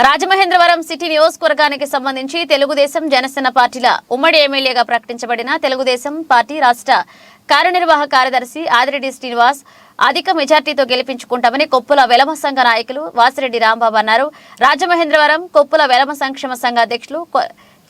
Rajamahendravaram city నియోజకవర్గానికి సంబంధించి తెలుగుదేశం జనసేన పార్టీల ఉమ్మడి ఎమ్మెల్యేగా ప్రకటించబడిన తెలుగుదేశం పార్టీ రాష్ట్ర కార్యనిర్వాహక కార్యదర్శి ఆదిరెడ్డి శ్రీనివాస్ అధిక మెజార్టీతో గెలిపించుకుంటామని కొప్పుల వెలమ సంఘ నాయకులు వాసిరెడ్డి రాంబాబు అన్నారు. రాజమహేంద్రవరం కొప్పుల వెలమ సంక్షేమ సంఘ అధ్యక్షులు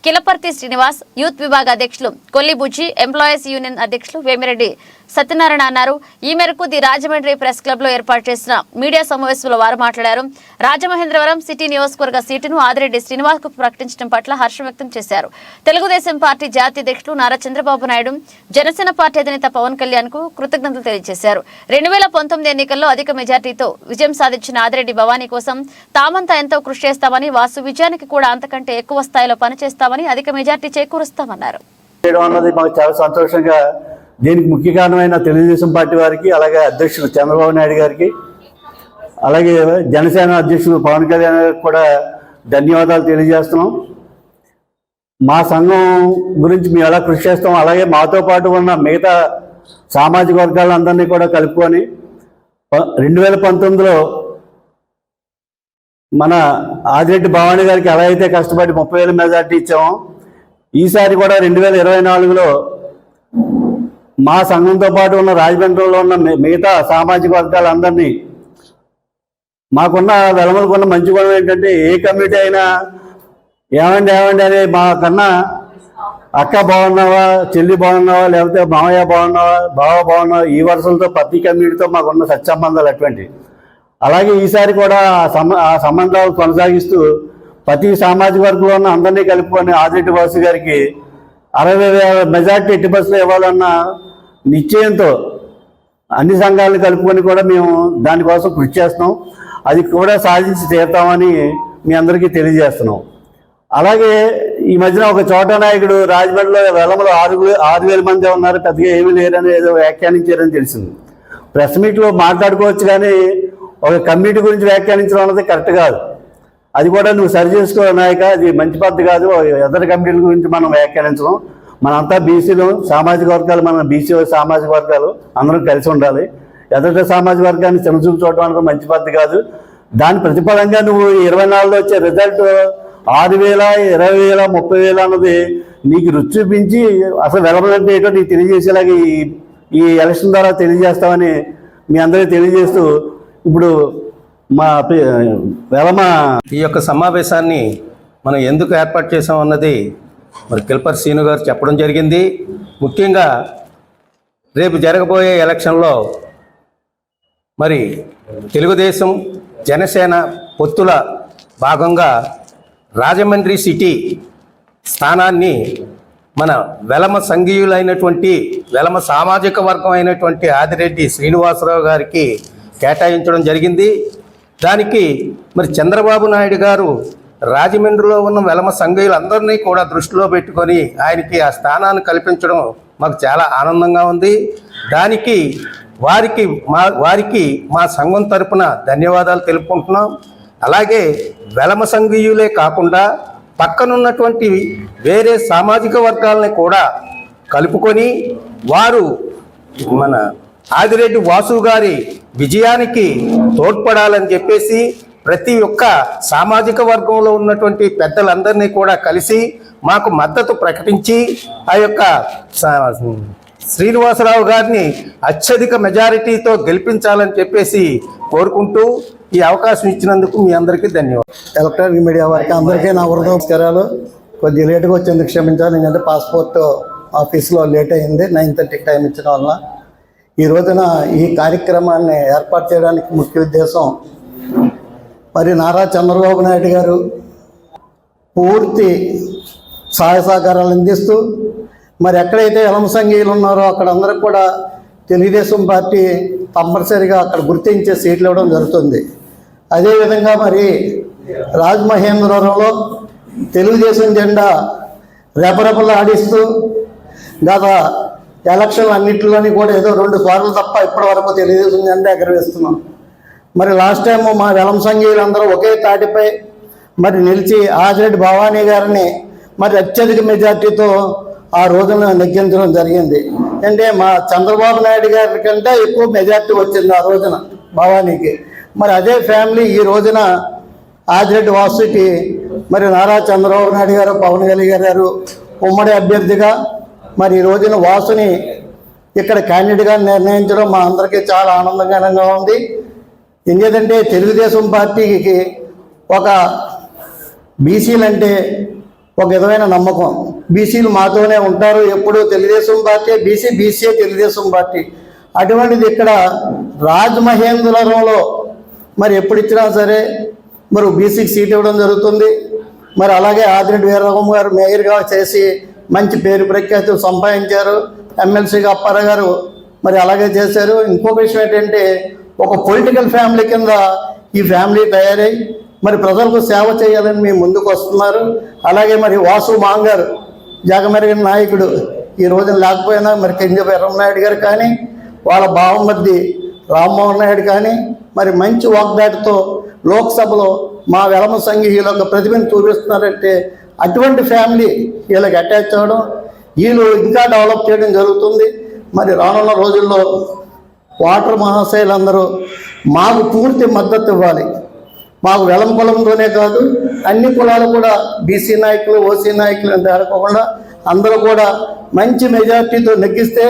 కిలపర్తి శ్రీనివాస్ యూత్ విభాగ అధ్యక్షులు కొల్లిబుజ్జి ఎంప్లాయీస్ యూనియన్ అధ్యక్షులు వేమిరెడ్డి సత్యనారాయణ అన్నారు. ఈ మేరకు ది రాజమండ్రి ప్రెస్ క్లబ్లో ఏర్పాటు చేసిన మీడియా సమావేశంలో వారు మాట్లాడారు. రాజమహేంద్రవరం సిటీ నియోజకవర్గ సీటును ఆదిరెడ్డి శ్రీనివాస్కు ప్రకటించడం పట్ల హర్షం వ్యక్తం చేశారు. తెలుగుదేశం పార్టీ జాతీయ అధ్యక్షులు నారా చంద్రబాబు నాయుడు జనసేన పార్టీ అధినేత పవన్ కళ్యాణ్కు కృతజ్ఞతలు తెలియజేశారు. రెండు వేల పంతొమ్మిది ఎన్నికల్లో అధిక మెజార్టీతో విజయం సాధించిన ఆదిరెడ్డి భవానీ కోసం తామంతా ఎంతో కృషి చేస్తామని వాసు విజయానికి కూడా అంతకంటే ఎక్కువ స్థాయిలో పనిచేస్తామని అధిక మెజార్టీ చేకూరుస్తామన్నారు. చేయడం అన్నది మాకు చాలా సంతోషంగా దీనికి ముఖ్య కారణమైన తెలుగుదేశం పార్టీ వారికి అలాగే అధ్యక్షుడు చంద్రబాబు నాయుడు గారికి అలాగే జనసేన అధ్యక్షుడు పవన్ కళ్యాణ్ గారికి కూడా ధన్యవాదాలు తెలియజేస్తున్నాం. మా సంఘం గురించి మేము ఎలా కృషి చేస్తాం అలాగే మాతో పాటు ఉన్న మిగతా సామాజిక వర్గాలందరినీ కూడా కలుపుకొని రెండు వేల పంతొమ్మిదిలో మన ఆదిరెడ్డి భవానీ గారికి ఎలా అయితే కష్టపడి ముప్పై వేల మెజార్టీ ఇచ్చామో ఈసారి కూడా రెండు వేల ఇరవై నాలుగులో మా సంఘంతో పాటు ఉన్న రాజమండ్రిలో ఉన్న మిగతా సామాజిక వర్గాలందరినీ మాకున్న వెలమలకున్న మంచి గుణం ఏంటంటే ఏ కమిటీ అయినా ఏమండి ఏమండి అని మా కన్నా అక్క బాగున్నావా చెల్లి బాగున్నావా లేకపోతే మామయ్య బాగున్నావా బావ బాగున్నావా ఈ వరుసలతో ప్రతి కమ్యూనిటీతో మాకున్న సత్సంబంధాలు అటువంటి అలాగే ఈసారి కూడా ఆ ఆ సంబంధాలు కొనసాగిస్తూ ప్రతి సామాజిక వర్గంలో ఉన్న అందరినీ కలుపుకొని ఆదిటి బాసు గారికి అరవై వేల మెజార్టీ ఎట్టి బస్సులు ఇవ్వాలన్న నిశ్చయంతో అన్ని సంఘాలను కలుపుకొని కూడా మేము దానికోసం కృషి చేస్తున్నాం. అది కూడా సాధించి తీరుతామని మీ అందరికీ తెలియజేస్తున్నాం. అలాగే ఈ మధ్యన ఒక చోట నాయకుడు రాజమండ్రిలో వెలమలో ఆరు ఆరు వేల మంది ఉన్నారు. పెద్దగా ఏమీ లేరని ఏదో వ్యాఖ్యానించారని తెలిసింది. ప్రెస్ మీట్లో మాట్లాడుకోవచ్చు కానీ ఒక కమ్యూనిటీ గురించి వ్యాఖ్యానించడం అన్నది కరెక్ట్ కాదు. అది కూడా నువ్వు సరి చేసుకో నాయక అది మంచి పద్ధతి కాదు. ఇతర కమ్యూనిటీల గురించి మనం వ్యాఖ్యానించడం. మనంతా బీసీలు సామాజిక వర్గాలు మన బీసీ సామాజిక వర్గాలు అందరం కలిసి ఉండాలి. ఎదుట సామాజిక వర్గాన్ని చిన్నచూపు చూడటం అనేది మంచి పద్ధతి కాదు. దాని ప్రతిఫలంగా నువ్వు ఇరవై నాలుగులో వచ్చే రిజల్ట్ ఆరు వేల ఇరవై వేల ముప్పై వేల అన్నది నీకు రుచి చూపించి అసలు వెలమంటే ఏంటో నీకు తెలియజేసేలాగా ఈ ఈ ఎలక్షన్ ద్వారా తెలియజేస్తామని మీ అందరికీ తెలియజేస్తూ ఇప్పుడు మా పి- వెలమ ఈ యొక్క సమావేశాన్ని మనం ఎందుకు ఏర్పాటు చేసాం అన్నది మరి కిల్పర్ సీను గారు చెప్పడం జరిగింది. ముఖ్యంగా రేపు జరగబోయే ఎలక్షన్లో మరి తెలుగుదేశం జనసేన పొత్తుల భాగంగా రాజమండ్రి సిటీ స్థానాన్ని మన వెలమ సంఘీయులైనటువంటి వెలమ సామాజిక వర్గం అయినటువంటి ఆదిరెడ్డి శ్రీనివాసరావు గారికి కేటాయించడం జరిగింది. దానికి మరి చంద్రబాబు నాయుడు గారు రాజమండ్రిలో ఉన్న వెలమ సంఘీయులందరినీ కూడా దృష్టిలో పెట్టుకొని ఆయనకి ఆ స్థానాన్ని కల్పించడం మాకు చాలా ఆనందంగా ఉంది. దానికి వారికి మా వారికి మా సంఘం తరపున ధన్యవాదాలు తెలుపుకుంటున్నాం. అలాగే వెలమ సంఘీయులే కాకుండా పక్కనున్నటువంటి వేరే సామాజిక వర్గాలని కూడా కలుపుకొని వారు మన ఆదిరెడ్డి వాసు గారి విజయానికి తోడ్పడాలని చెప్పేసి ప్రతి ఒక్క సామాజిక వర్గంలో ఉన్నటువంటి పెద్దలందరినీ కూడా కలిసి మాకు మద్దతు ప్రకటించి ఆ యొక్క శ్రీనివాసరావు గారిని అత్యధిక మెజారిటీతో గెలిపించాలని చెప్పేసి కోరుకుంటూ ఈ అవకాశం ఇచ్చినందుకు మీ అందరికీ ధన్యవాదాలు. ఎలక్ట్రానిక్ మీడియా వారికి అందరికీ నా వరద నమస్కారాలు కొద్దిగా లేట్గా వచ్చేందుకు క్షమించాలి. ఎందుకంటే పాస్పోర్ట్ ఆఫీస్లో లేట్ అయింది నైన్ థర్టీకి టైం ఇచ్చిన వలన ఈ రోజున ఈ కార్యక్రమాన్ని ఏర్పాటు చేయడానికి ముఖ్య ఉద్దేశం మరి నారా చంద్రబాబు నాయుడు గారు పూర్తి సహాయ సహకారాలు అందిస్తూ మరి ఎక్కడైతే ఎలమ సంఘీయులు ఉన్నారో అక్కడ అందరికి కూడా తెలుగుదేశం పార్టీ కంపల్సరిగా అక్కడ గుర్తించే సీట్లు ఇవ్వడం జరుగుతుంది. అదేవిధంగా మరి రాజమహేంద్రవరంలో తెలుగుదేశం జెండా రెపరెపలు ఆడిస్తూ గత ఎలక్షన్ అన్నింటిలోని కూడా ఏదో రెండు సార్లు తప్ప ఇప్పటి వరకు తెలుగుదేశం జెండా ఎగరవేస్తున్నాం. మరి లాస్ట్ టైం మా వెలం సంఘీయులందరూ ఒకే తాటిపై మరి నిలిచి ఆదిరెడ్డి భవానీ గారిని మరి అత్యధిక మెజార్టీతో ఆ రోజున నెగ్గించడం జరిగింది. అంటే మా చంద్రబాబు నాయుడు గారి కంటే ఎక్కువ మెజార్టీ వచ్చింది ఆ రోజున భవానీకి. మరి అదే ఫ్యామిలీ ఈ రోజున ఆదిరెడ్డి వాసుకి మరి నారా చంద్రబాబు నాయుడు గారు పవన్ కళ్యాణ్ గారు ఉమ్మడి అభ్యర్థిగా మరి ఈ రోజున వాసుని ఇక్కడ క్యాండిడేట్గా నిర్ణయించడం మా అందరికీ చాలా ఆనందకరంగా ఉంది. ఎందుకంటే తెలుగుదేశం పార్టీకి ఒక బీసీలు అంటే ఒక విధమైన నమ్మకం. బీసీలు మాతోనే ఉంటారు ఎప్పుడు Telugudesam party BC BC Telugudesam party. అటువంటిది ఇక్కడ రాజమహేంద్రవరంలో మరి ఎప్పుడు ఇచ్చినా సరే మరి బీసీకి సీట్ ఇవ్వడం జరుగుతుంది. మరి అలాగే ఆదిరెడ్డి వీరరాఘం గారు మేయర్గా చేసి మంచి పేరు ప్రఖ్యాతులు సంపాదించారు. ఎమ్మెల్సీగా అప్పారావు గారు మరి అలాగే చేశారు. ఇంకొక విషయం ఏంటంటే ఒక పొలిటికల్ ఫ్యామిలీ కింద ఈ ఫ్యామిలీ తయారై మరి ప్రజలకు సేవ చేయాలని మీ ముందుకు వస్తున్నారు. అలాగే మరి వాసు మాంగారు జగమెరిగిన నాయకుడు ఈ రోజున లేకపోయినా మరి కింజ నాయుడు గారు కానీ వాళ్ళ బావమర్ది రామ్మోహన్ నాయుడు కానీ మరి మంచి వాగ్దాటితో లోక్సభలో మా వెలమ సంఘీయుల యొక్క ప్రతిభను చూపిస్తున్నారంటే అటువంటి ఫ్యామిలీ వీళ్ళకి అటాచ్ అవ్వడం వీళ్ళు ఇంకా డెవలప్ చేయడం జరుగుతుంది. మరి రానున్న రోజుల్లో వాటర్ మహాశయులందరూ మాకు పూర్తి మద్దతు ఇవ్వాలి. మాకు వెలం కులంతోనే కాదు అన్ని కులాలు కూడా బీసీ నాయకులు ఓసీ నాయకులు అని తేడకోకుండా అందరూ కూడా మంచి మెజార్టీతో నెగ్గిస్తే